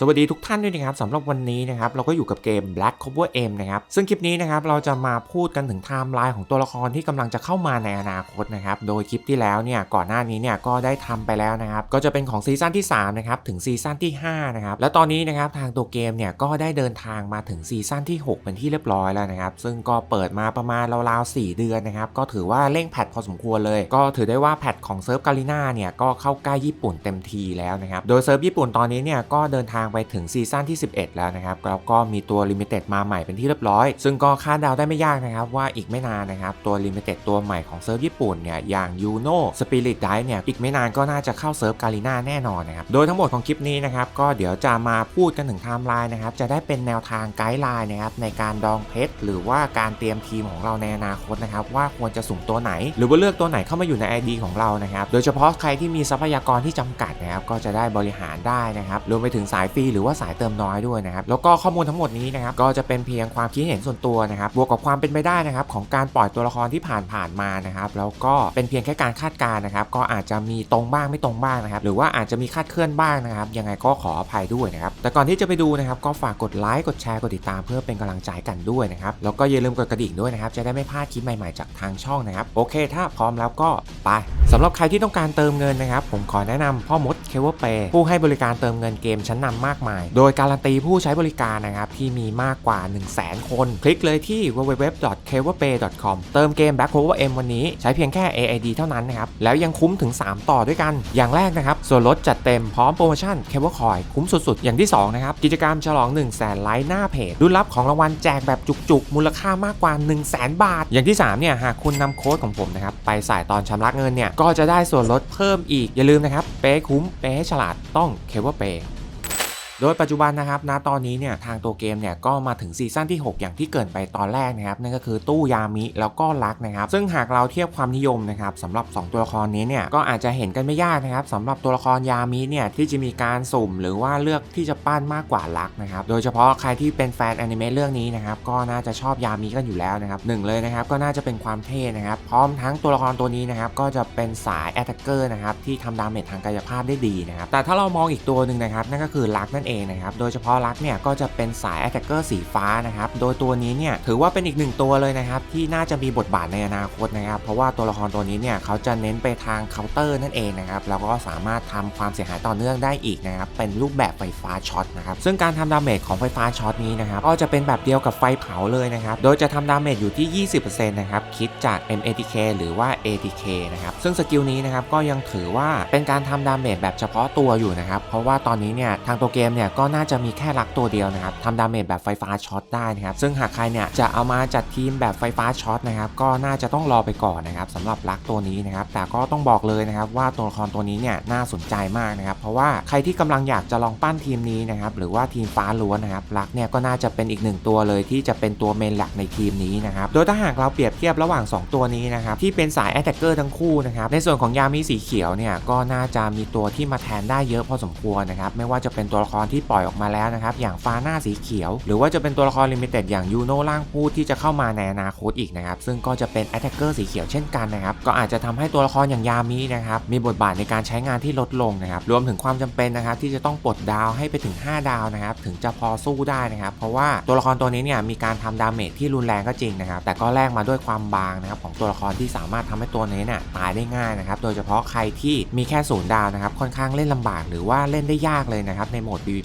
สวัสดีทุกท่านด้วยนะครับสำหรับวันนี้นะครับเราก็อยู่กับเกม Black Cover M นะครับซึ่งคลิปนี้นะครับเราจะมาพูดกันถึงไทม์ไลน์ของตัวละครที่กำลังจะเข้ามาในอนาคตนะครับโดยคลิปที่แล้วเนี่ยก่อนหน้านี้เนี่ยก็ได้ทำไปแล้วนะครับก็จะเป็นของซีซั่นที่3นะครับถึงซีซั่นที่5นะครับแล้วตอนนี้นะครับทางตัวเกมเนี่ยก็ได้เดินทางมาถึงซีซั่นที่ 6 เป็นที่เรียบร้อยแล้วนะครับซึ่งก็เปิดมาประมาณราวๆ4เดือนนะครับก็ถือว่าเร่งแพทพอสมควรเลย ก็ถือได้ว่าแพทของเซิร์ฟกาลิน่าเนี่ยก็เข้าใกล้ญี่ปุ่นเต็มทีแล้วนะครับโดยเซิร์ฟญี่ปุ่นตอนนี้เนี่ยก็เดินทางไปถึงซีซั่นที่ 11 แล้วนะครับแล้วก็มีตัวลิมิเต็ดมาใหม่เป็นที่เรียบร้อย ซึ่งก็คาดเดาได้ไม่ยากนะครับ ว่าอีกไม่นานนะครับ ตัวลิมิเต็ดตัวใหม่ของเซิร์ฟญี่ปุ่นเนี่ยอย่างยูโน่สปิริตไดเนี่ยอีกไม่นานก็น่าจะเข้าเซิร์ฟกาลิน่าแน่นอนนะครับโดยทั้งหมดของคลิปนี้นะครับก็เดี๋ยวจะมาพูดกันถึงไทม์ไลน์นะครับจะได้เป็นแนวทางไกด์ไลน์นะครับในการดองเพชรหรือว่าการเตรียมทีมของเราในอนาคตนะครับว่าควรจะสุ่มตัวไหน หรือว่าเลือกตัวไหนเข้ามาอยู่ใน ID ของเรานะครับโดยเฉพาะใครที่มีทรัพยากรที่จำกัดนะครับก็จะได้บริหารได้นะครับรวมไปถึงสายฟรีหรือว่าสายเติมน้อยด้วยนะครับแล้วก็ข้อมูลทั้งหมดนี้นะครับก็จะเป็นเพียงความคิดเห็นส่วนตัวนะครับบวกกับความเป็นไปได้นะครับของการปล่อยตัวละครที่ผ่านผ่านมานะครับแล้วก็เป็นเพียงแค่การคาดการณ์นะครับก็อาจจะมีตรงบ้างไม่ตรงบ้างนะครับหรือว่าอาจจะมีคาดเคลื่อนบ้างนะครับยังไงก็ขออภัยด้วยนะครับแต่ก่อนที่จะไปดูนะครับก็ฝากกดไลค์กดแชร์กดติดตามเพื่อเป็นกำลังใจกันด้วยนะครับแล้วก็อย่าลืมกดกระดิ่งด้วยนะครับจะได้ไม่พลาดคลิปใหม่ๆจากทางช่องนะครับโอเค ถ้าพร้อมแล้วก็ไปสำหรับใครที่ต้องการเติมเงินนะครับผมขอแนะนำพ่อมดเคเวอร์เปผู้ให้บริการเติมเงินเกมชั้นนำมากมาย โดยการันตีผู้ใช้บริการนะครับที่มีมากกว่า 1 0 0 0 0แคน คลิกเลยที่ www.keverpay.com เติมเกม Back Cover M วันนี้ใช้เพียงแค่ AID เท่านั้นนะครับ แล้วยังคุ้มถึง 3 ต่อด้วยกัน อย่างแรกนะครับ ส่วนลดจัดเต็มพร้อมโปรโมชั่น c a v e r c o i คุ้มสุดๆ อย่างที่ 2 นะครับ กิจกรรมฉลอง 1 0 0 0 0แสนไลค์หน้าเพจรุ่นรับของรางวัลแจกแบบจุกๆ มูลค่ามากกว่า 1 0 0 0 0แสนบาท อย่างที่3เนี่ยหากคุณนำโค้ดของผมนะครับไปใส่ตอนชำระเงินเนี่ยก็จะได้ส่วนลดเพิ่มอีกอย่าลืมนะครับเป๊ะคุ้มเป๊ะให้ฉลาดต้อง c a v e r Pay โดยปัจจุบันนะครับณตอนนี้เนี่ยทางตัวเกมเนี่ยก็มาถึงซีซั่นที่ 6 อย่างที่เกินไปตอนแรกนะครับนั่นก็คือตู้ยามิแล้วก็ลักนะครับ ซึ่งหากเราเทียบความนิยมนะครับสำหรับ 2 ตัวละครนี้เนี่ยก็อาจจะเห็นกันไม่ยากนะครับสำหรับตัวละครยามิเนี่ยที่จะมีการสุ่ม หรือว่าเลือกที่จะปั้นมากกว่าลักนะครับโดยเฉพาะใครที่เป็นแฟนอนิเมะเรื่องนี้นะครับก็น่าจะชอบยามิกันอยู่แล้วนะครับหนึ่งเลยนะครับก็น่าจะเป็นความเท่นะครับพร้อมทั้งตัวละครตัวนี้นะครับก็จะเป็นสายแอตแทกเกอร์นะครับที่ทำดาเมจทางกายภาพได้ดีนะครับแต่ถ้าเรามองอีกตัวหนึ่งนะครับนั่นก็คือลักนั่นเองนะครับ โดยเฉพาะลักเนี่ยก็จะเป็นสายแอตแทกเกอร์สีฟ้านะครับ โดยตัวนี้เนี่ยถือว่าเป็นอีกหนึ่งตัวเลยนะครับที่น่าจะมีบทบาทในอนาคตนะครับ เพราะว่าตัวละครตัวนี้เนี่ยเขาจะเน้นไปทางเคาน์เตอร์นั่นเองนะครับแล้วก็สามารถทำความเสียหายต่อเนื่องได้อีกนะครับเป็นรูปแบบไฟฟ้าช็อตนะครับซึ่งการทำดาเมจของไฟฟ้าช็อตนี้นะครับก็จะเป็นแบบเดียวกับไฟเผาเลยนะครับโดยจะทำดาเมจอยู่ที่ 20%นะครับคิดจาก MATK หรือว่า ATK นะครับซึ่งสกิลนี้นะครับก็ยังถือว่าเป็นการทำดาเมจแบบเฉพาะตัวอยู่นะครับเพราะว่าตอนนี้เนี่ยทางตัวเกมเนี่ยก็น่าจะมีแค่ลักตัวเดียวนะครับทำดาเมจแบบไฟฟ้าช็อตได้นะครับซึ่งหากใครเนี่ยจะเอามาจัดทีมแบบไฟฟ้าช็อตนะครับก็น่าจะต้องรอไปก่อนนะครับสำหรับลักตัวนี้นะครับแต่ก็ต้องบอกเลยนะครับว่าตัวละครตัวนี้เนี่ยน่าสนใจมากนะครับเพราะว่าใครที่กำลังอยากจะลองปั้นทีมนี้นะครับหรือว่าทีมฟ้าล้วนนะครับลักเนี่ยก็น่าจะเป็นอีกหนึ่งตัวเลยที่จะเป็นตัวเมนหลักในทีมนี้นะครับโดยถ้าหากเราเปรียบเทียบระหว่าง 2 ตัวนี้นะครับที่เป็นสายแอตแทกเกอร์ทั้งคู่นะครับในส่วนของยามิสีเขียวเนี่ยก็น่าจะมีตัวที่มาแทนได้เยอะพอสมควรนะครับไม่ว่าจะเป็นตัวละครที่ปล่อยออกมาแล้วนะครับ อย่างฟาหน้าสีเขียว หรือว่าจะเป็นตัวละครลิมิเต็ดอย่างยูโนล่างพูดที่จะเข้ามาในอนาคตอีกนะครับ ซึ่งก็จะเป็นแอตแทกเกอร์สีเขียวเช่นกันนะครับ ก็อาจจะทำให้ตัวละครอย่างยามินะครับ มีบทบาทในการใช้งานที่ลดลงนะครับ รวมถึงความจำเป็นนะครับที่จะต้องปลดดาวให้ไปถึง 5 ดาวนะครับ ถึงจะพอสู้ได้นะครับ เพราะว่าตัวละครตัวนี้เนี่ยมีการทำดาเมจที่รุนแรงก็จริงนะครับ แต่ก็แลกมาด้วยความบางนะครับของตัวละครที่สามารถทำให้ตัวนี้เนี่ยตายได้ง่ายนะครับ โดยเฉพาะใครที่มีแค่ศูนย์ดาวนะครับ ค่อนข้างเล่นลำบากหรือว่าเล่นได้ยากเลยนะครับในโหมด PVP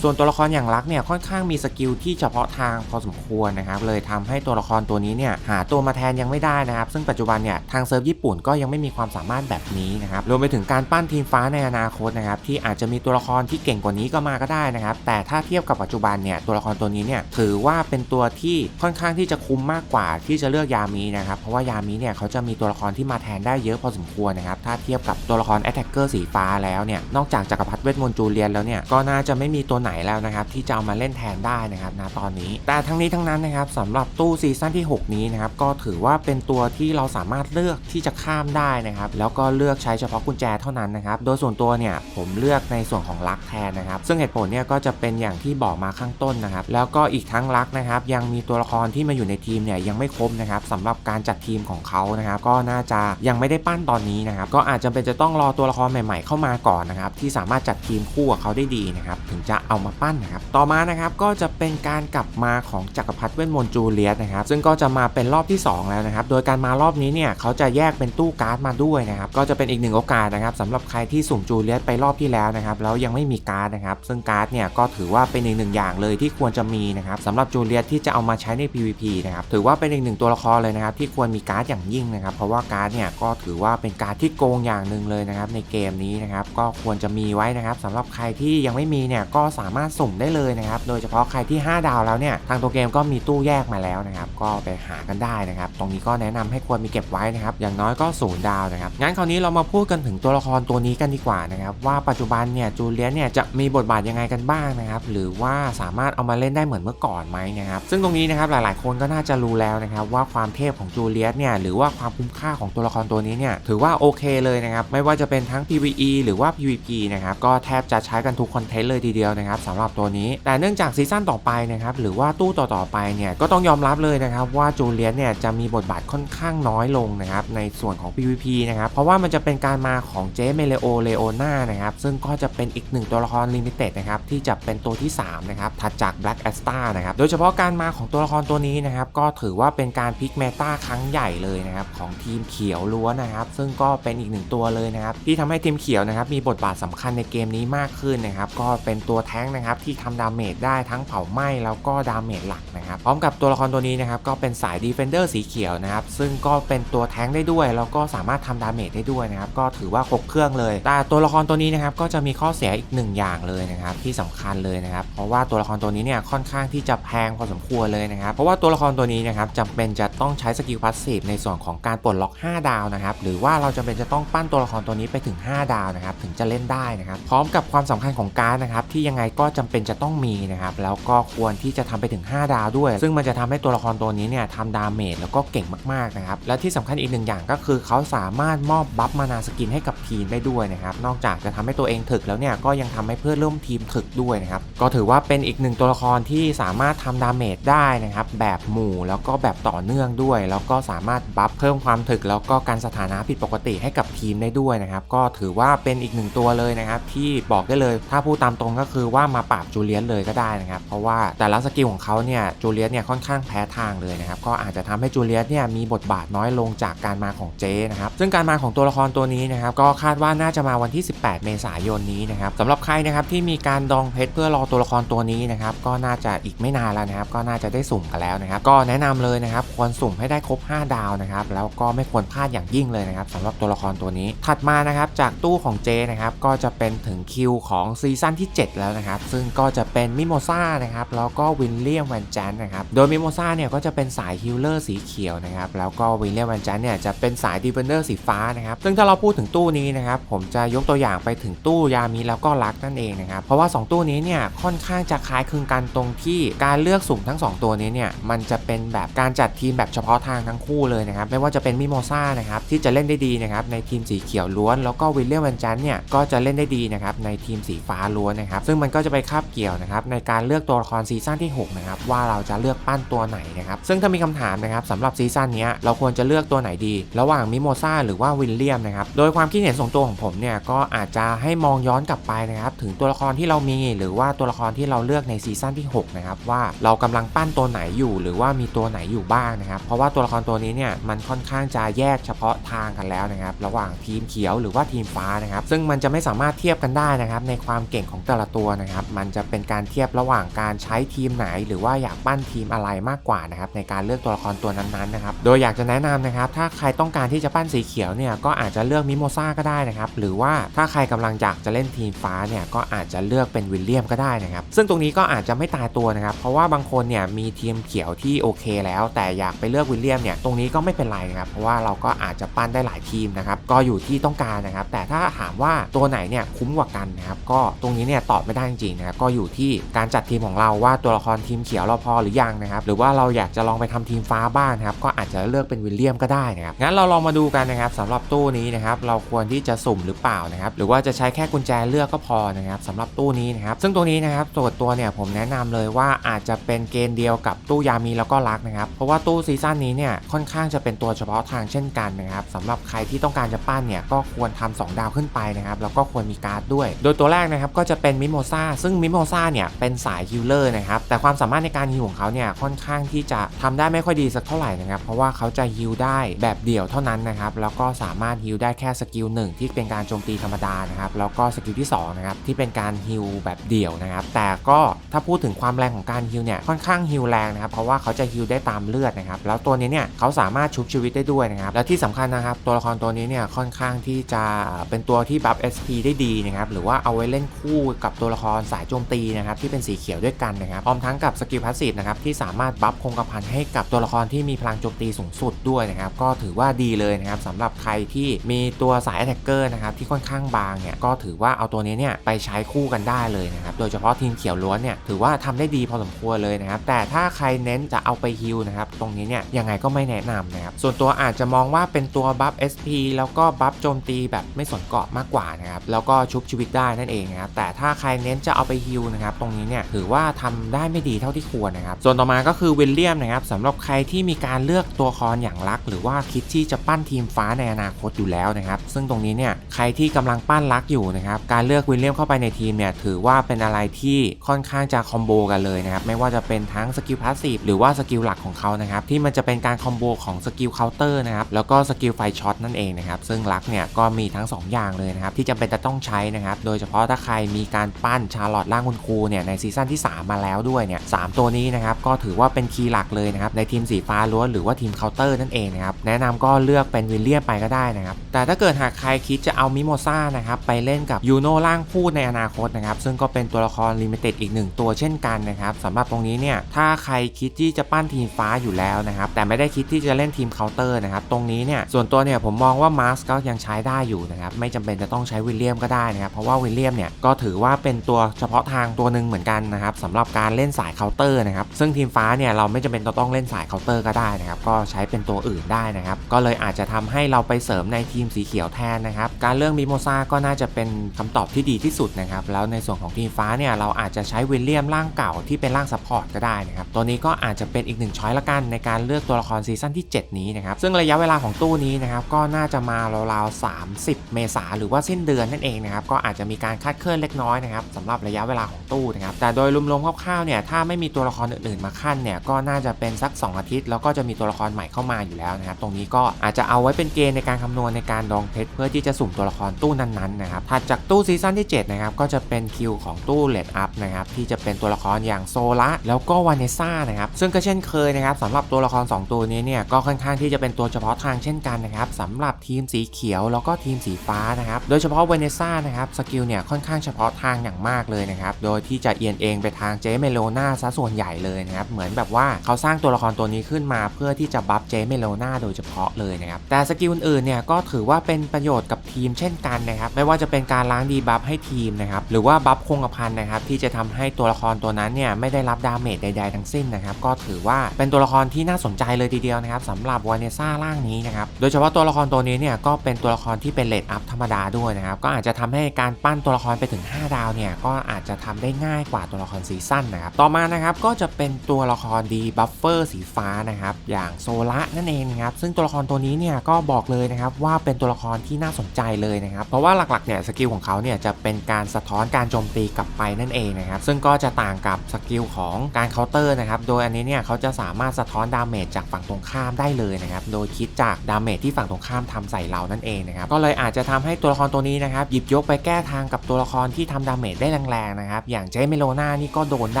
ส่วนตัวละครอย่างรักเนี่ยค่อนข้างมีสกิลที่เฉพาะทางพอสมควรนะครับเลยทำให้ตัวละครตัวนี้เนี่ยหาตัวมาแทนยังไม่ได้นะครับ ซึ่งปัจจุบันเนี่ยทางเซิร์ฟญี่ปุ่นก็ยังไม่มีความสามารถแบบนี้นะครับรวมไปถึงการปั้นทีมฟ้าในอนาคตนะครับที่อาจจะมีตัวละครที่เก่งกว่านี้ก็มาก็ได้นะครับ แต่ถ้าเทียบกับปัจจุบันเนี่ยตัวละครตัวนี้เนี่ยถือว่าเป็นตัวที่ค่อนข้างที่จะคุ้มมากกว่าที่จะเลือกยามีนะครับเพราะว่ายามีเนี่ยเขาจะมีตัวละครที่มาแทนได้เยอะพอสมควรนะครับถ้าเทียบกับตัวละครแอตแทกเกอร์สีฟ้าแล้วเนี่ยนอกจากจักรพรรดิเวทมนต์จูเลียนแล้วเนี่ยก็น่าจะไม่มีตัวไหนแล้วนะครับที่จะเอามาเล่นแทนได้นะครับณตอนนี้ แต่ทั้งนี้ทั้งนั้นนะครับสำหรับตู้ซีซั่นที่ 6 นี้นะครับก็ถือว่าเป็นตัวที่เราสามารถเลือกที่จะข้ามได้นะครับแล้วก็เลือกใช้เฉพาะกุญแจเท่านั้นนะครับโดยส่วนตัวเนี่ยผมเลือกในส่วนของลักแทนนะครับ ซึ่งเหตุผลเนี่ยก็จะเป็นอย่างที่บอกมาข้างต้นนะครับ แล้วก็อีกทั้งลักนะครับ ยังมีตัวละครที่มาอยู่ในทีมเนี่ยยังไม่ครบนะครับสำหรับการจัดทีมของเขานะครับ ก็น่าจะยังไม่ได้ปั้นตอนนี้นะครับ ก็อาจจะเป็นจะต้องรอตัวละครใหม่ ๆ เข้ามาก่อนนะครับ ที่สามารถจัดทีมคู่กับเขาได้ดีนะครับถึงจะเอามาปั้นนะครับต่อมานะครับก็จะเป็นการกลับมาของจักรพรรดิเวทมนต์จูเลียสนะครับซึ่งก็จะมาเป็นรอบที่ 2 แล้วนะครับโดยการมารอบนี้เนี่ยเขาจะแยกเป็นตู้การ์ดมาด้วยนะครับก็จะเป็นอีกหนึ่งโอกาสนะครับสำหรับใครที่สุ่มจูเลียสไปรอบที่แล้วนะครับแล้วยังไม่มีการ์ดนะครับซึ่งการ์ดเนี่ยก็ถือว่าเป็นอีกหนึ่งอย่างเลยที่ควรจะมีนะครับสำหรับจูเลียสที่จะเอามาใช้ใน PVP นะครับถือว่าเป็นอีกหนึ่งตัวละครเลยนะครับที่ควรมีการ์ดอย่างยิ่งนะครับเพราะว่าการ์ดเนี่ยก็ถือว่าเป็นการ์ดที่โกงอย่างหนึ่งเลยนะครับในเกมนี้นะครับก็ควรจะมีไว้นะครับสำหรับใครที่ยังไม่มีเนี่ยก็สามารถสุ่มได้เลยนะครับ โดยเฉพาะใครที่ 5 ดาวแล้วเนี่ยทางตัวเกมก็มีตู้แยกมาแล้วนะครับ ก็ไปหากันได้นะครับ ตรงนี้ก็แนะนำให้ควรมีเก็บไว้นะครับ อย่างน้อยก็ศูนย์ดาวนะครับ งั้นคราวนี้เรามาพูดกันถึงตัวละครตัวนี้กันดีกว่านะครับว่าปัจจุบันเนี่ยจูเลียสเนี่ยจะมีบทบาทยังไงกันบ้างนะครับหรือว่าสามารถเอามาเล่นได้เหมือนเมื่อก่อนไหมนะครับซึ่งตรงนี้นะครับหลาย ๆ คนก็น่าจะรู้แล้วนะครับว่าความเทพของจูเลียสเนี่ยหรือว่าความคุ้มค่าของตัวละครตัวนี้เนี่ยถือว่าโอเคเลยนะครับไม่ว่าจะเป็นทั้ง PVE หรือว่า PVP นะครับก็แทบจะใช้กันทุกคอนเทนต์เลยทีเดียวนะครับสำหรับตัวนี้ แต่เนื่องจากซีซั่นต่อไปนะครับหรือว่าตู้ต่อๆไปเนี่ยก็ต้องยอมรับเลยนะครับว่าจูเลียสเนี่ยจะมีบทบาทค่อนข้างน้อยลงนะครับในส่วนของ PVP นะครับเพราะว่ามันจะเป็นการมาของเจเมเลโอเลโอนานะครับซึ่งก็จะเป็นอีกหนึ่งตัวละครลิมิเต็ดนะครับที่จะเป็นตัวที่3นะครับถัดจาก Black a s t a นะครับโดยเฉพาะการมาของตัวละครตัวนี้นะครับก็ถือว่าเป็นการพลิกเมตาครั้งใหญ่เลยนะครับของทีมเขียวล้วนนะครับซึ่งก็เป็นอีกหนึ่งตัวเลยนะครับที่ทำให้ทีมเขียวนะครับมีบทบาทสำคัญในเกมนี้มากขึ้นนะครับก็เป็น็นตัวแท้งนะครับที่ทำดาเมจได้ทั้งเผาไหม้แล้วก็ดาเมจหลักนะครับพร้อมกับตัวละครตัวนี้นะครับก็เป็นสายดีเฟนเดอร์สีเขียวนะครับซึ่งก็เป็นตัวแท้งได้ด้วย แล้วก็สามารถทำดาเมจได้ด้วยนะครับก็ถือว่าครบเครื่องเลย แต่ตัวละครตัวนี้นะครับก็จะมีข้อเสียอีกหนึ่งอย่างเลยนะครับที่สำคัญเลยนะครับเพราะว่าตัวละครตัวนี้เนี่ยค่อนข้างที่จะแพงพอสมควรเลยนะครับเพราะว่าตัวละครตัวนี้นะครับจำเป็นจะต้องใช้สกิลพาสซีฟในส่วนของการปลดล็อก 5 ดาวนะครับหรือว่าเราจำเป็นจะต้องปั้นตัวละครตัวนี้ไปถึง 5 ดาวนะครับถึงจะเล่นได้นะครับพร้อมกับความสำคัญของการ์ดนะครับที่ยังไงก็จำเป็นจะต้องมีนะครับแล้วก็ควรที่จะทำไปถึง 5 ดาวด้วย ซึ่งมันจะทำให้ตัวละครตัวนี้เนี่ยทำดาเมจแล้วก็เก่งมากๆนะครับและที่สำคัญอีกหนึ่งอย่างก็คือเขาสามารถมอบบัฟมานาสกินให้กับทีมได้ด้วยนะครับนอกจากจะทำให้ตัวเองถึกแล้วเนี่ยก็ยังทำให้เพื่อนร่วมทีมถึกด้วยนะครับก็ถือว่าเป็นอีกหนึ่งตัวละครที่สามารถทำดาเมจได้นะครับแบบหมู่แล้วก็แบบต่อเนื่องด้วย แล้วก็สามารถบัฟเพิ่มความถึกแล้วก็การสถานะผิดปกติให้กับทีมได้ด้วยนะครับก็ถือว่าเป็นอีกหนึ่งตัวเลยนะครับที่บอกได้เลยถ้าพูดตามตรงก็คือว่ามาปราบจูเลียนเลยก็ได้นะครับ เพราะว่าแต่ละสกิลของเขาเนี่ยจูเลียนเนี่ยค่อนข้างแพ้ทางเลยนะครับก็อาจจะทำให้จูเลียนเนี่ยมีบทบาทน้อยลงจากการมาของเจนะครับซึ่งการมาของตัวละครตัวนี้นะครับก็คาดว่าน่าจะมาวันที่ 18 เมษายนนี้นะครับสำหรับใครนะครับที่มีการดองเพชรเพื่อรอตัวละครตัวนี้นะครับก็น่าจะอีกไม่นานแล้วนะครับก็น่าจะได้สุ่มกันแล้วนะครับก็แนะนำเลยนะครับควรสุ่มให้ได้ครบ 5 ดาวนะครับแล้วก็ไม่ควรพลาดอย่างยิ่งเลยนะครับสำหรับตัวละครตัวนี้ ถัดมานะครับจากตู้ของเจนะครับก็จะเป็นถึงคิวของซีซั่นที่7แล้วนะครับ ซึ่งก็จะเป็นมิโมซ่านะครับ แล้วก็วินเลียมแวนจันนะครับ โดยมิโมซ่าเนี่ยก็จะเป็นสายฮิลเลอร์สีเขียวนะครับ แล้วก็วินเลียมแวนจันเนี่ยจะเป็นสายดีเฟนเดอร์สีฟ้านะครับ ซึ่งถ้าเราพูดถึงตู้นี้นะครับ ผมจะยกตัวอย่างไปถึงตู้ยามีแล้วก็รักนั่นเองนะครับ เพราะว่า 2 ตู้นี้เนี่ยค่อนข้างจะคล้ายคลึงกันตรงที่การเลือกสุ่มทั้ง 2 ตัวนี้เนี่ยมันจะเป็นแบบการจัดทีมแบบเฉพาะทางทั้งคู่เลยนะครับ ไม่ว่าจะเป็นมิโมซ่านะครับที่จะเล่นได้ดีนะครับในทีมสีเขียวล้วน แล้วก็วิลเลียมแวนจันเนี่ยก็จะเล่นได้ดีนะครับในทีมสีฟ้าล้วนนะครับซึ่งมันก็จะไปคาบเกี่ยวนะครับในการเลือกตัวละครซีซั่นที่6นะครับว่าเราจะเลือกปั้นตัวไหนนะครับซึ่งถ้ามีคำถามนะครับสำหรับซีซั่นนี้เราควรจะเลือกตัวไหนดี ระหว่างมิโมซ่าหรือว่าวิลเลียมนะครับโดยความคิดเห็นส่วนตัวของผมเนี่ยก็อาจจะให้มองย้อนกลับไปนะครับถึงตัวละครที่เรามี หรือว่าตัวละครที่เราเลือกในซีซั่นที่6นะครับว่าเรากำลังปั้นตัวไหนอยู่หรือว่ามีตัวไหนอยู่บ้างนะครับเพราะว่าตัวละครตัวนี้เนี่ยมันค่อนข้างจะแยกเฉพาะทางกันแล้วนะครับระหว่างทีมเขียวหรือว่าทีมฟ้านะครับซึ่งมันจะไม่สามารถเทียบกันได้นะครับในความเก่งของแต่ละตัวนะครับ มันจะเป็นการเทียบระหว่างการใช้ทีมไหน หรือว่าอยากปั้นทีมอะไรมากกว่านะครับในการเลือกตัวละครตัวนั้นๆนะครับ โดยอยากจะแนะนำนะครับ ถ้าใครต้องการที่จะปั้นสีเขียวเนี่ยก็อาจจะเลือกมิโมซ่าก็ได้นะครับ หรือว่าถ้าใครกำลังอยากจะเล่นทีมฟ้าเนี่ยก็อาจจะเลือกเป็นวิลเลียมก็ได้นะครับ ซึ่งตรงนี้ก็อาจจะไม่ตายตัวนะครับ เพราะว่าบางคนเนี่ยมีทีมเขียวที่โอเค แล้ว แต่อยากไปเลือกวิลเลียมเนี่ยตรงนี้ก็ไม่เป็นไรนะครับ เพราะว่าเราก็อาจจะปั้นได้หลายทีมนะครับ ก็อยู่ที่ต้องการนะครับ แต่ถ้าถามว่าตัวไหนเนี่ยคุ้มกว่ากันนะครับ ก็ตรงนี้เนี่ยตอบไม่ได้จริงๆนะครับก็อยู่ที่การจัดทีมของเราว่าตัวละครทีมเขียวเราพอหรือยังนะครับหรือว่าเราอยากจะลองไปทำทีมฟ้าบ้างนครับก็อาจจะเลือกเป็นวิลเลียมก็ได้นะครับงั้นเราลองมาดูกันนะครับสำหรับตู้นี้นะครับเราควรที่จะสุ่มหรือเปล่านะครับหรือว่าจะใช้แค่กุญแจเลือกก็พอนะครับสำหรับตู้นี้นะครับซึ่งตัวนี้นะครับตัวตัวเนี่ยผมแนะนำเลยว่าอาจจะเป็นเกณฑ์เดียวกับตู้ยามีแล้วก็รักนะครับเพราะว่าตู้ซีซั่นนี้เนี่ยค่อนข้างจะเป็นตัวเฉพาะทางเช่นกันนะครับสำหรับใครที่ต้องการจะปั้นเนี่ยก็ควรทำ2ดาวขึ้นไปนะครับแล้วก็ควรมีการ์ดด้วย โดยตัวแรกนะครับก็จะเป็นมิโมซาซึ่งมิโมซาเนี่ยเป็นสายฮิลเลอร์นะครับ แต่ความสามารถในการฮิลของเขาเนี่ยค่อนข้างที่จะทำได้ไม่ค่อยดีสักเท่าไหร่นะครับ เพราะว่าเขาจะฮิลได้แบบเดี่ยวเท่านั้นนะครับ แล้วก็สามารถฮิลได้แค่สกิลหนึ่งที่เป็นการโจมตีธรรมดานะครับ แล้วก็สกิลที่สองนะครับที่เป็นการฮิลแบบเดี่ยวนะครับ แต่ก็ถ้าพูดถึงความแรงของการฮิลเนี่ยค่อนข้างฮิลแรงนะครับ เพราะว่าเขาจะฮิลได้ตามเลือดนะครับ แล้วตัวนี้เนี่ยเขาสามารถชุบชีวิตได้ด้วยนะครับ และที่สำคัญนะครับ ตัวละครตัวนี้เนี่ยค่อนข้างที่จะเป็นตัวที่บัฟ SP ได้ดีนะครับ หรือว่าเอาไว้เล่นคู่กับตัวละครสายโจมตีนะครับที่เป็นสีเขียวด้วยกันนะครับพร้อมทั้งกับสกิลพาสซีฟนะครับที่สามารถบัฟคงกระพันให้กับตัวละครที่มีพลังโจมตีสูงสุดด้วยนะครับก็ถือว่าดีเลยนะครับสำหรับใครที่มีตัวสาย a t t a c k e r นะครับที่ค่อนข้างบางเนี่ยก็ถือว่าเอาตัวนี้เนี่ยไปใช้คู่กันได้เลยนะครับโดยเฉพาะทีมเขียวล้วนเนี่ยถือว่าทำได้ดีพอสมควรเลยนะครับแต่ถ้าใครเน้นจะเอาไปฮิลนะครับตรงนี้เนี่ยยังไงก็ไม่แนะนำนะครับส่วนตัวอาจจะมองว่าเป็นตัวบัฟ SP แล้วก็บัฟโจมตีแบบไม่สนเกาะมากกว่านะครับแล้วก็ชุบชีวิตได้นั่นเองนะครับแต่ถ้าใครเน้นจะเอาไปฮิลนะครับตรงนี้เนี่ยถือว่าทำได้ไม่ดีเท่าที่ควรนะครับส่วนต่อมาก็คือวิลเลียมนะครับสำหรับใครที่มีการเลือกตัวละครอย่างรัก หรือว่าคิดที่จะปั้นทีมฟ้าในอนาคตอยู่แล้วนะครับซึ่งตรงนี้เนี่ยใครที่กำลังปั้นรักอยู่นะครับการเลือกวิลเลียมเข้าไปในทีมเนี่ยถือว่าเป็นอะไรที่ค่อนข้างจะคอมโบกันเลยนะครับไม่ว่าจะเป็นทั้งสกิลพาสซีฟหรือว่าสกิลหลักของเขานะครับที่มันจะเป็นการคอมโบของสกิลเคาน์เตอร์นะครับแล้วก็สกิลไฟช็อตนั่นเองนะครับซึ่งรักเนี่ยก็มีทั้ง 2 อย่างเลยนะครับที่จำเป็นจะต้องใช้นะครับโดยเฉพาะถ้าใครมีการปั้นชาร์ลอตล่างคุณครูเนี่ยในซีซั่นที่ 3 มาแล้วด้วยเนี่ยสตัวนี้นะครับก็ถือว่าเป็นคีย์หลักเลยนะครับในทีมสีฟ้าล้วนหรือว่าทีมเคาน์เตอร์นั่นเองนะครับแนะนำก็เลือกเป็นวิลเลียมไปก็ได้นะครับแต่ถ้าเกิดหากใครคิดจะเอามิโมซ่านะครับไปเล่นกับยูโนล่างพูดในอนาคตนะครับซึ่งก็เป็นตัวละครลิมิเต็ดอีกหนึ่งตัวเช่นกันนะครับสำหรับตรงนี้เนี่ยถ้าใครคิดที่จะปั้นทีมฟ้าอยู่แล้วนะครับแต่ไม่ได้คิดที่จะเล่นทีมเคาน์เตอร์นะครับตรงนี้เนี่ยส่วนตัวเนี่ยผมมองว่ามาร์สก็ยังใช้ได้อยู่นะครับไม่จำเป็นจะต้องใช้วิลเลียมก็ได้นะครับเพราะว่าวิลเลียมเนี่ยก็ถือว่าาเป็นตัวเฉพาะทางตัวหนึ่งเหมือนกันนะครับสำหรับการเล่นสายเคาน์เตอร์นะครับซึ่งทีมฟ้าเนี่ยเราไม่จำเป็นต้องเล่นสายเคาน์เตอร์ก็ได้นะครับก็ใช้เป็นตัวอื่นได้นะครับก็เลยอาจจะทำให้เราไปเสริมในทีมสีเขียวแทนนะครับการเลือกมิโมซาก็น่าจะเป็นคำตอบที่ดีที่สุดนะครับแล้วในส่วนของทีมฟ้าเนี่ยเราอาจจะใช้วิลเลียมร่างเก่าที่เป็นร่างซัพพอร์ตก็ได้นะครับตัวนี้ก็อาจจะเป็นอีกหนึ่งช้อยละกันในการเลือกตัวละครซีซั่นที่ 7 นี้นะครับซึ่งระยะเวลาของตู้นี้นะครับก็น่าจะมาราวๆ30 เมษาหรือว่าสิ้นเดือนนั่นเองนะครับก็อาจจะมีการคาดเคลื่อนเล็กน้อยนะครับสำหรับระยะเวลาของตู้นะครับแต่โดยรวมๆคร่าวๆเนี่ยถ้าไม่มีตัวละครอื่นๆมาขั้นเนี่ยก็น่าจะเป็นสัก 2 อาทิตย์ แล้วก็จะมีตัวละครใหม่เข้ามาอยู่แล้วนะครับตรงนี้ก็อาจจะเอาไว้เป็นเกณฑ์ในการคำนวณในการดองเพชรเพื่อที่จะสุ่มตัวละครตู้นั้นๆนะครับถัดจากตู้ซีซั่นที่7นะครับก็จะเป็นคิวของตู้เลดอัพนะครับที่จะเป็นตัวละครอย่างโซละแล้วก็วานเนซ่านะครับซึ่งก็เช่นเคยนะครับสำหรับตัวละคร 2 ตัวนี้เนี่ยก็ค่อนข้างที่จะเป็นตัวเฉพาะทางเช่นกันนะครับสำหรับทีมสีเขียวแล้วก็ทีมสีฟ้านะครับโดยเฉพาะวานเนซ่านะครับสกิลเนี่ยค่อนข้างเฉพาะทางอย่างมากเลยนะครับ โดยที่จะเอียนเองไปทางเจเมโลนาซะส่วนใหญ่เลยนะครับ เหมือนแบบว่าเขาสร้างตัวละครตัวนี้ขึ้นมาเพื่อที่จะบัฟเจเมโลนาโดยเฉพาะเลยนะครับ แต่สกิลอื่นๆเนี่ยก็ถือว่าเป็นประโยชน์กับทีมเช่นกันนะครับ ไม่ว่าจะเป็นการล้างดีบัฟให้ทีมนะครับ หรือว่าบัฟคงกระพันนะครับที่จะทำให้ตัวละครตัวนั้นเนี่ยไม่ได้รับดาเมจใด ๆ ทั้งสิ้นนะครับ ก็ถือว่าเป็นตัวละครที่น่าสนใจเลยทีเดียวนะครับสำหรับวาเนซ่าร่างนี้นะครับ โดยเฉพาะตัวละครตัวนี้เนี่ยก็เป็นตัวละครที่เป็นเลดอัพธรรมดาด้วยนะครับ ก็อาจจะทำให้การปั้นตัวละครไปถึง 5 ดาวเนี่ยก็อาจจะทำได้ง่ายกว่าตัวละครซีซั่นนะครับต่อมานะครับก็จะเป็นตัวละครดีบัฟเฟอร์สีฟ้านะครับอย่างโซละนั่นเองครับซึ่งตัวละครตัวนี้เนี่ยก็บอกเลยนะครับว่าเป็นตัวละครที่น่าสนใจเลยนะครับเพราะว่าหลักๆเนี่ยสกิลของเขาเนี่ยจะเป็นการสะท้อนการโจมตีกลับไปนั่นเองนะครับซึ่งก็จะต่างกับสกิลของการเคาน์เตอร์นะครับโดยอันนี้เนี่ยเขาจะสามารถสะท้อนดาเมจจากฝั่งตรงข้ามได้เลยนะครับโดยคิดจากดาเมจที่ฝั่งตรงข้ามทำใส่เรานั่นเองนะครับก็เลยอาจจะทำให้ตัวละครตัวนี้นะครับหยิบยกไปแก้ทางกับตัวละครที่ทำดาเมจได้แรงๆนะครับอย่างเจเมโลนานี่ก็โดนไ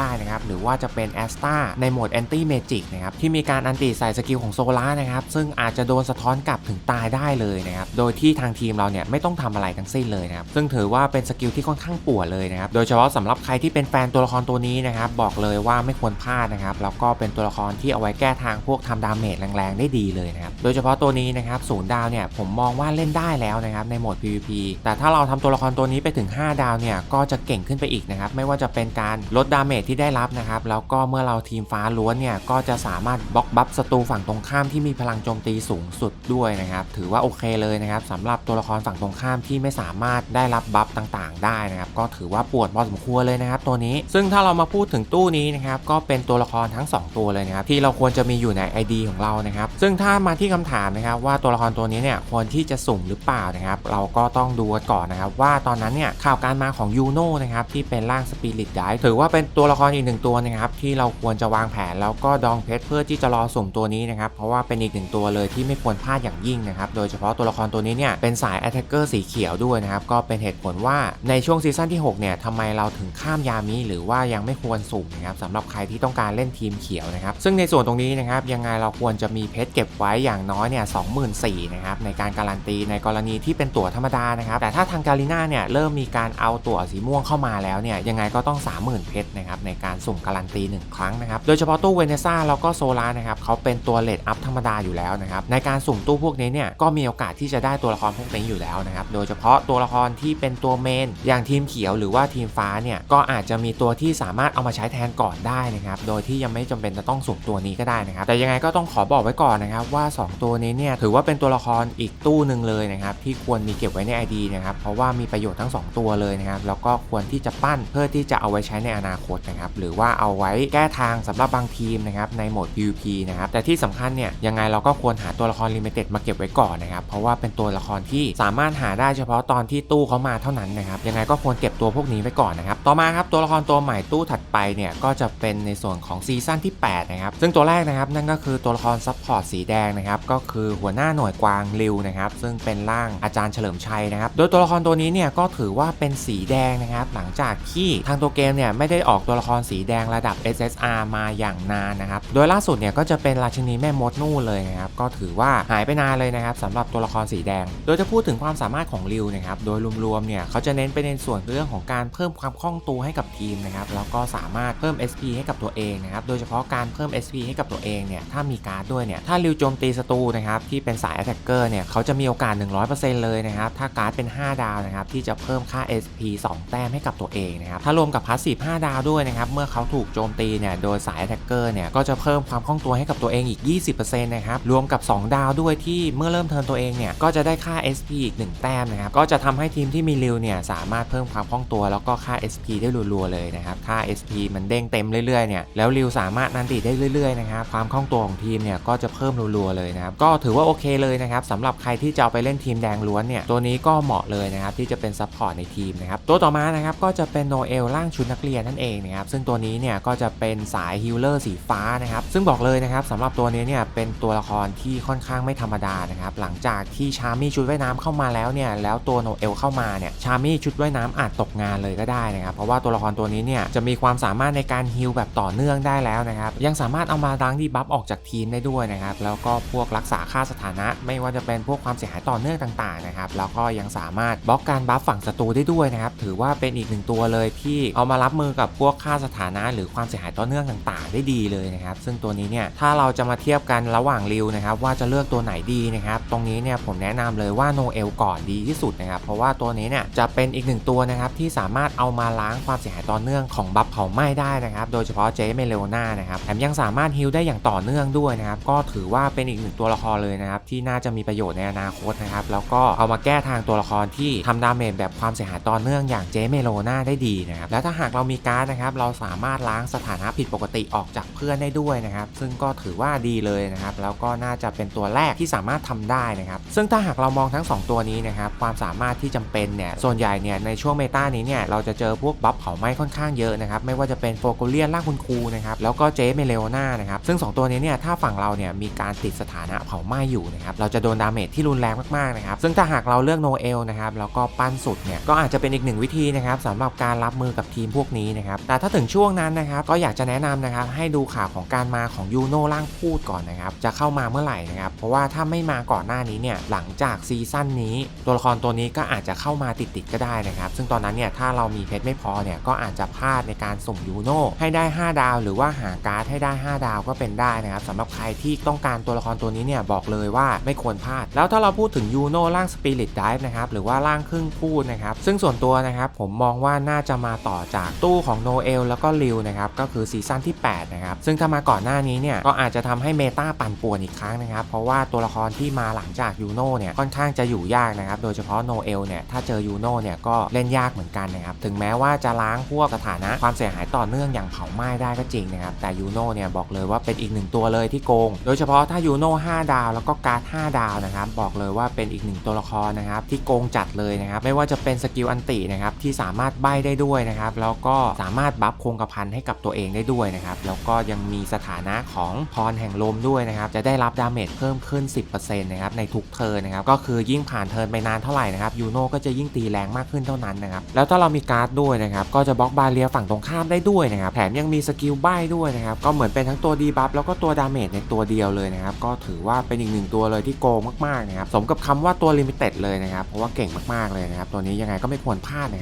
ด้นะครับหรือว่าจะเป็นแอสตาในโหมดแอนตี้เมจิกนะครับที่มีการอันติใส่สกิลของโซล่านะครับซึ่งอาจจะโดนสะท้อนกลับถึงตายได้เลยนะครับโดยที่ทางทีมเราเนี่ยไม่ต้องทำอะไรทั้งสิ้นเลยนะครับซึ่งถือว่าเป็นสกิลที่ค่อนข้างปวดเลยนะครับโดยเฉพาะสำหรับใครที่เป็นแฟนตัวละครตัวนี้นะครับบอกเลยว่าไม่ควรพลาดนะครับแล้วก็เป็นตัวละครที่เอาไว้แก้ทางพวกทำดาเมจแรงๆได้ดีเลยนะครับโดยเฉพาะตัวนี้นะครับศูนย์ดาวเนี่ยผมมองว่าเล่นได้แล้วนะครับในโหมด PVP แต่ถ้าเราทำตัวละครตัวนี้ไปถึง 5 ดาวเนี่ยก็จะเก่งขึ้นไปอีกนะครับ ไม่ว่าจะเป็นการลดดาเมจที่ได้รับนะครับ แล้วก็เมื่อเราทีมฟ้าล้วนเนี่ย ก็จะสามารถบล็อกบัฟศัตรูฝั่งตรงข้ามที่มีพลังโจมตีสูงสุดด้วยนะครับ ถือว่าโอเคเลยนะครับสำหรับตัวละครฝั่งตรงข้ามที่ไม่สามารถได้รับบัฟต่างๆ ได้นะครับ ก็ถือว่าปวดพอสมควรเลยนะครับ ตัวนี้ ซึ่งถ้าเรามาพูดถึงตู้นี้นะครับ ก็เป็นตัวละครทั้ง 2 ตัวเลยนะครับ ที่เราควรจะมีอยู่ใน ID ของเรานะครับ ซึ่งถ้ามาที่คำถามนะครับว่าตัวละครตัวนี้เนี่ยควรที่จะสุ่มหรือเปล่านะครับ เราก็ต้องดูก่อนนะครับว่าตอนนั้นเนี่ยข่าวการมาของยูยูโน่นะครับที่เป็นร่างสปิริตไดถือว่าเป็นตัวละครอีกหนึ่งตัวนะครับที่เราควรจะวางแผนแล้วก็ดองเพชรเพื่อที่จะรอสุ่มตัวนี้นะครับเพราะว่าเป็นอีกหนึ่งตัวเลยที่ไม่ควรพลาดอย่างยิ่งนะครับโดยเฉพาะตัวละครตัวนี้เนี่ยเป็นสาย Attacker สีเขียวด้วยนะครับก็เป็นเหตุผลว่าในช่วงซีซั่นที่6เนี่ยทำไมเราถึงข้ามยามิหรือว่ายังไม่ควรสุ่มนะครับสำหรับใครที่ต้องการเล่นทีมเขียวนะครับซึ่งในส่วนตรงนี้นะครับยังไงเราควรจะมีเพชรเก็บไว้อย่างน้อยเนี่ยสองหมื่นสี่นะครับในการการันตีในกรณีที่เป็นตั๋วธรรมดานะครับแต่ถ้าทางการีน่าเนี่ยเริ่มมีการเอาตั๋วสีม่วงเข้ามาแล้วเนี่ยยังไงก็ต้อง 30,000 เพชรนะครับในการสุ่มการันตี 1 ครั้งนะครับโดยเฉพาะตู้เวเนซ่าแล้วก็โซลานะครับเขาเป็นตัวเลดอัพธรรมดาอยู่แล้วนะครับในการสุ่มตู้พวกนี้เนี่ยก็มีโอกาสที่จะได้ตัวละครพวกนี้อยู่แล้วนะครับโดยเฉพาะตัวละครที่เป็นตัวเมน อย่างทีมเขียวหรือว่าทีมฟ้าเนี่ยก็อาจจะมีตัวที่สามารถเอามาใช้แทนก่อนได้นะครับโดยที่ยังไม่จำเป็นจะต้องสุ่มตัวนี้ก็ได้นะครับแต่ยังไงก็ต้องขอบอกไว้ก่อนนะครับว่า 2 ตัวนี้เนี่ยถือว่าเป็นตัวละครอีกตู้หนึ่งเลยนะครับที่ควรมีเก็บไว้ใน ID นะครับเพราะว่ามีประโยชน์ทั้ง 2 ตัวเลยนะครับแล้วก็ควรที่จะปั้นเพื่อที่จะเอาไว้ใช้ในอนาคตนะครับหรือว่าเอาไว้แก้ทางสำหรับบางทีมนะครับในโหมด PVP นะครับแต่ที่สำคัญเนี่ยยังไงเราก็ควรหาตัวละครลิมิเต็ดมาเก็บไว้ก่อนนะครับเพราะว่าเป็นตัวละครที่สามารถหาได้เฉพาะตอนที่ตู้เขามาเท่านั้นนะครับยังไงก็ควรเก็บตัวพวกนี้ไว้ก่อนนะครับต่อมาครับตัวละครตัวใหม่ตู้ถัดไปเนี่ยก็จะเป็นในส่วนของซีซั่นที่8นะครับซึ่งตัวแรกนะครับนั่นก็คือตัวละครซัพพอร์ตสีแดงนะครับก็คือหัวหน้าหน่วยกวางริวนะครับซึ่งเป็นร่างอาจารย์เฉลิมชัยนะครับโดยตัวละครตัวนี้เนี่ยก็ถือว่าเป็นสีแดงนะครับ หลังจากที่ทางตัวเกมเนี่ยไม่ได้ออกตัวละครสีแดงระดับ SSR มาอย่างนานนะครับ โดยล่าสุดเนี่ยก็จะเป็นราชินีแม่มดนู่นเลยนะครับ ก็ถือว่าหายไปนานเลยนะครับสำหรับตัวละครสีแดง โดยจะพูดถึงความสามารถของริวนะครับ โดยรวมๆเนี่ยเขาจะเน้นไปในส่วนเรื่องของการเพิ่มความคล่องตัวให้กับทีมนะครับ แล้วก็สามารถเพิ่ม SP ให้กับตัวเองนะครับ โดยเฉพาะการเพิ่ม SP ให้กับตัวเองเนี่ยถ้ามีการ์ดด้วยเนี่ยถ้าริวโจมตีศัตรูนะครับที่เป็นสาย Attacker เนี่ยเขาจะมีโอกาส 100%เลยนะครับถ้าการ์ดเป็น 5 ดาวนะครับที่จะเพิ่มค่า SP 2แต้มให้กับตัวเองนะครับถ้ารวมกับพาสซีฟ5ดาวด้วยนะครับเมื่อเขาถูกโจมตีเนี่ยโดยสาย Attacker เนี่ยก็จะเพิ่มความคล่องตัวให้กับตัวเองอีก 20%นะครับรวมกับ 2 ดาวด้วยที่เมื่อเริ่มเทิร์นตัวเองเนี่ยก็จะได้ค่า SP อีก 1 แต้มนะครับก็จะทำให้ทีมที่มีริวเนี่ยสามารถเพิ่มความคล่องตัวแล้วก็ค่า SP ได้รัวๆเลยนะครับค่า SP มันเด้งเต็มเรื่อยๆเนี่ยแล้วริวสามารถนันติได้เรื่อยๆนะครับความคล่องตัวของทีมเนี่ยก็จะเพิ่มรัวๆเลยนะครับก็ถือว่าโอเคเลยนะครับสำหรับใครที่จะเอาไปเล่นทีมแดงล้วนเนี่ยตัวนี้ก็เหมาะเลยนะครับที่จะเป็นซัพพอร์ตในทีมนะครับตัวต่อมานะครับก็จะเป็นโนเอลร่างชุดนักเรียนนั่นเองนะครับซึ่งตัวนี้เนี่ยก็จะเป็นสายฮิลเลอร์สีฟ้านะครับซึ่งบอกเลยนะครับสำหรับตัวนี้เนี่ยเป็นตัวละครที่ค่อนข้างไม่ธรรมดานะครับหลังจากที่ชามี่ชุดว่ายน้ำเข้ามาแล้วเนี่ยแล้วตัวโนเอลเข้ามาเนี่ยชามี่ชุดว่ายน้ำอาจตกงานเลยก็ได้นะครับเพราะว่าตัวละครตัวนี้เนี่ยจะมีความสามารถในการฮิลแบบต่อเนื่องได้แล้วนะครับยังสามารถเอามาล้างดีบัฟออกจากทีมได้ด้วยนะครับแล้วก็พวกรักษาค่าสถานะ ไม่ว่าจะเป็นพวกความเสียหายต่อเนื่องต่างๆนะครับแล้วก็ยังสามารถบล็อกการบัฟฝั่งศัตรูได้ด้วยนะครับถือว่าเป็นอีกหนึ่งตัวเลยที่เอามารับมือกับพวกค่าสถานะ หรือความเสียหายต่อเนื่องต่างๆ ได้ดีเลยนะครับ ซึ่งตัวนี้เนี่ยถ้าเราจะมาเทียบกันระหว่างริวนะครับว่าจะเลือกตัวไหนดีนะครับตรงนี้เนี่ยผมแนะนำเลยว่าโนเอลก่อนดีที่สุดนะครับเพราะว่าตัวนี้เนี่ยจะเป็นอีกหนึ่งตัวนะครับที่สามารถเอามาล้างความเสียหายต่อเนื่องของบัฟเผาไหม้ได้นะครับโดยเฉพาะเจเมเลโอนานะครับแถมยังสามารถฮิลได้อย่างต่อเนื่องด้วยนะครับก็ถือว่าเป็นอีกหนึ่งตัวละครเลยนะครับที่น่าจะมีประโยชน์ในอนาคตนะครับแล้วก็เอามาแก้ทางตัวละครที่ทำดาเมจแบบความเสียหายต่อเนื่องอย่างเจเมโลนาได้ดีนะครับแล้วถ้าหากเรามีการ์ดนะครับเราสามารถล้างสถานะผิดปกติออกจากเพื่อนได้ด้วยนะครับซึ่งก็ถือว่าดีเลยนะครับแล้วก็น่าจะเป็นตัวแรกที่สามารถทำได้นะครับซึ่งถ้าหากเรามองทั้ง 2 ตัวนี้นะครับความสามารถที่จำเป็นเนี่ยส่วนใหญ่เนี่ยในช่วงเมตานี้เนี่ยเราจะเจอพวกบัฟเผาไหม้ค่อนข้างเยอะนะครับไม่ว่าจะเป็นโฟกัเลียนล่างคุณครูนะครับแล้วก็เจเมเลโอนานะครับซึ่ง 2 ตัวนี้เนี่ยถ้าฝั่งเราเนี่ยมีการติดสถานะเผาไหม้อยู่นะครับเราจะโดนดาเมจที่รุนแรงมากๆนะครับซึ่งถ้าหากเราเลือกโนเอลนะครับแล้วก็ปั้นสุดเนี่ยก็อาจจะเป็นอีกหนึ่งวิธีนะครับสำหรับการรับมือกับทีมพวกนี้นะครับแต่ถ้าถึงช่วงนั้นนะครับก็อยากจะแนะนำนะครับให้ดูข่าวของการมาของยูโน่ร่างพูดก่อนนะครับจะเข้ามาเมื่อไหร่นะครับเพราะว่าถ้าไม่มาก่อนหน้านี้เนี่ยหลังจากซีซั่นนี้ ตัวละครตัวนี้ก็อาจจะเข้ามาติดๆก็ได้นะครับ ซึ่งตอนนั้นเนี่ยถ้าเรามีเพชรไม่พอเนี่ยก็อาจจะพลาดในการส่งยูโน่ให้ได้ 5 ดาว หรือว่าหาการ์ดให้ได้ 5 ดาวก็เป็นได้นะครับสำหรับใครที่ต้องการตัวละครตัวนี้เนี่ยบอกเลยว่าไม่ควรพลาด แล้วถ้าเราพูดถึงยูโน่ร่างสปิริตไดฟ์นะครับหรือว่าร่างครึ่งพูดนะครับซึ่งส่วนตัวนะครับผมมองว่าน่าจะมาต่อจากตู้ของโนเอลแล้วก็ริวนะครับก็คือซีซั่นที่8นะครับซึ่งถ้ามาก่อนหน้านี้เนี่ยก็อาจจะทำให้เมตาปั่นป่วนอีกครั้งนะครับเพราะว่าตัวละครที่มาหลังจากยูโน่เนี่ยค่อนข้างจะอยู่ยากนะครับโดยเฉพาะโนเอลเนี่ยถ้าเจอยูโน่เนี่ยก็เล่นยากเหมือนกันนะครับถึงแม้ว่าจะล้างพวกสถานะความเสียหายต่อเนื่องอย่างเผาไหม้ได้ก็จริงนะครับแต่ยูโน่เนี่ยบอกเลยว่าเป็นอีกหนึ่งตัวเลยที่โกง โดยเฉพาะถ้ายูโน่5ดาว แล้วก็การ์ด5ดาวนะครับบอกเลยว่าเป็นอีกหนึ่งตัวละครนะครับที่โกงจัดเลยนะครับไม่ว่าจะเป็นสกิลอันตินะครับนะครับที่สามารถใบได้ด้วยนะครับแล้วก็สามารถบัฟคงกระพันให้กับตัวเองได้ด้วยนะครับแล้วก็ยังมีสถานะของพรแห่งลมด้วยนะครับจะได้รับดาเมจเพิ่มขึ้น 10%นะครับในทุกเทิร์นนะครับก็คือยิ่งผ่านเทิร์นไปนานเท่าไหร่นะครับยูโน่ก็จะยิ่งตีแรงมากขึ้นเท่านั้นนะครับแล้วถ้าเรามีการ์ดด้วยนะครับก็จะบล็อกบาเรียฝั่งตรงข้ามได้ด้วยนะครับแถมยังมีสกิลใบด้วยนะครับก็เหมือนเป็นทั้งตัวดีบัฟแล้วก็ตัวดาเมจในตัวเดียวเลยนะครับก็ถือว่าเป็นอีกหนึ่งตัวเลยที่โกงมากๆนะครับสมกับคำว่าตัวลิมิเต็ดเลยนะครับเพราะว่าเก่งมากๆเลยนะครับตัวนี้ยังไงก็ไม่ควรพลาดนะครับ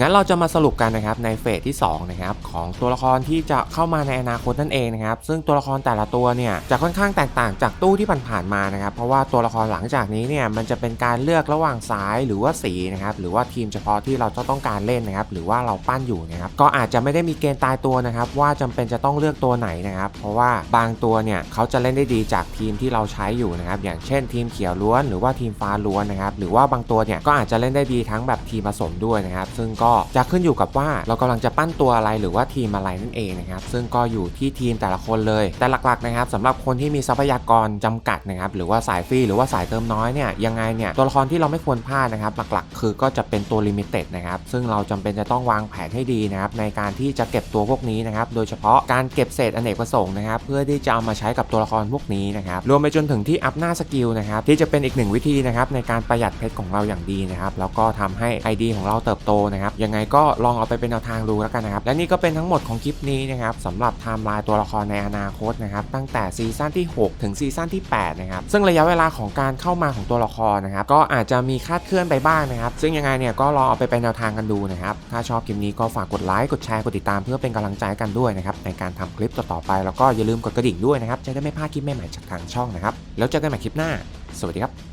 งั้นเราจะมาสรุปกันนะครับในเฟสที่2นะครับของตัวละครที่จะเข้ามาในอนาคตนั่นเองนะครับซึ่งตัวละครแต่ละตัวเนี่ยจะค่อนข้างแตกต่างจากตู้ที่ผ่านๆมานะครับเพราะว่าตัวละครหลังจากนี้เนี่ยมันจะเป็นการเลือกระหว่างสายหรือว่าสีนะครับหรือว่าทีมเฉพาะที่เราจะต้องการเล่นนะครับหรือว่าเราปั้นอยู่นะครับก็อาจจะไม่ได้มีเกณฑ์ตายตัวนะครับว่าจำเป็นจะต้องเลือกตัวไหนนะครับเพราะว่าบางตัวเนี่ยเขาจะเล่นได้ดีจากทีมที่เราใช้อยู่นะครับอย่างเช่น ทีมเขียวล้วนหรือว่าทีมฟ้าล้วนนะครับหรือว่าบางตัวเนี่ยก็อาจจะเล่นได้ดีทั้งแบบทีมผสมด้วยนะครับซึ่งก็จะขึ้นอยู่กับว่าเรากำลังจะปั้นตัวอะไรหรือว่าทีมอะไรนั่นเองนะครับซึ่งก็อยู่ที่ทีมแต่ละคนเลย แต่หลักๆนะครับสำหรับคนที่มีทรัพยากรจำกัดนะครับหรือว่าสายฟรีหรือว่าสายเติมน้อยเนี่ยยังไงเนี่ยตัวละครที่เราไม่ควรพลาดนะครับหลักๆ คือก็จะเป็นตัวลิมิเต็ดนะครับซึ่งเราจำเป็นจะต้องวางแผนให้ดีนะครับในการที่จะเก็บตัวพวกนี้นะครับโดยเฉพาะการเก็บเศษอเนกประสงค์นะครับเพื่อที่จะเอามาใช้กับตัวละครพวกนี้นะครับรวมไปจนถึงที่อัพหน้าสกิลนะครับที่จะเป็นอีกหนึ่งวิธีนะครับในการประหยัดเพชรของเราอย่างดีนะครับแล้วก็ทำให้ ID ของเราเติบโตนะครับยังไงก็ลองเอาไปเป็นแนวทางดูแล้วกันนะครับและนี่ก็เป็นทั้งหมดของคลิปนี้นะครับสำหรับไทม์ไลน์ตัวละครในอนาคตนะครับตั้งแต่ซีซั่นที่ 6 ถึงซีซั่นที่8นะครับซึ่งระยะเวลาของการเข้ามาของตัวละครนะครับก็อาจจะมีคาดเคลื่อนไปบ้างนะครับซึ่งยังไงเนี่ยก็ลองเอาไปเป็นแนวทางกันดูนะครับถ้าชอบคลิปนี้ก็ฝากกดไลค์กดแชร์กดติดตามเพื่อเป็นกำลังใจกันด้วยนะครับในการทำคลิปต่อๆไป แล้วก็อย่าลืมกดกระดิ่งด้วยนะครับจะได้ไม่พลาดคลิปใหม่ๆจากทางช่องนะครับแล้วเจอกันใหม่คลิปหน้า สวัสดีครับ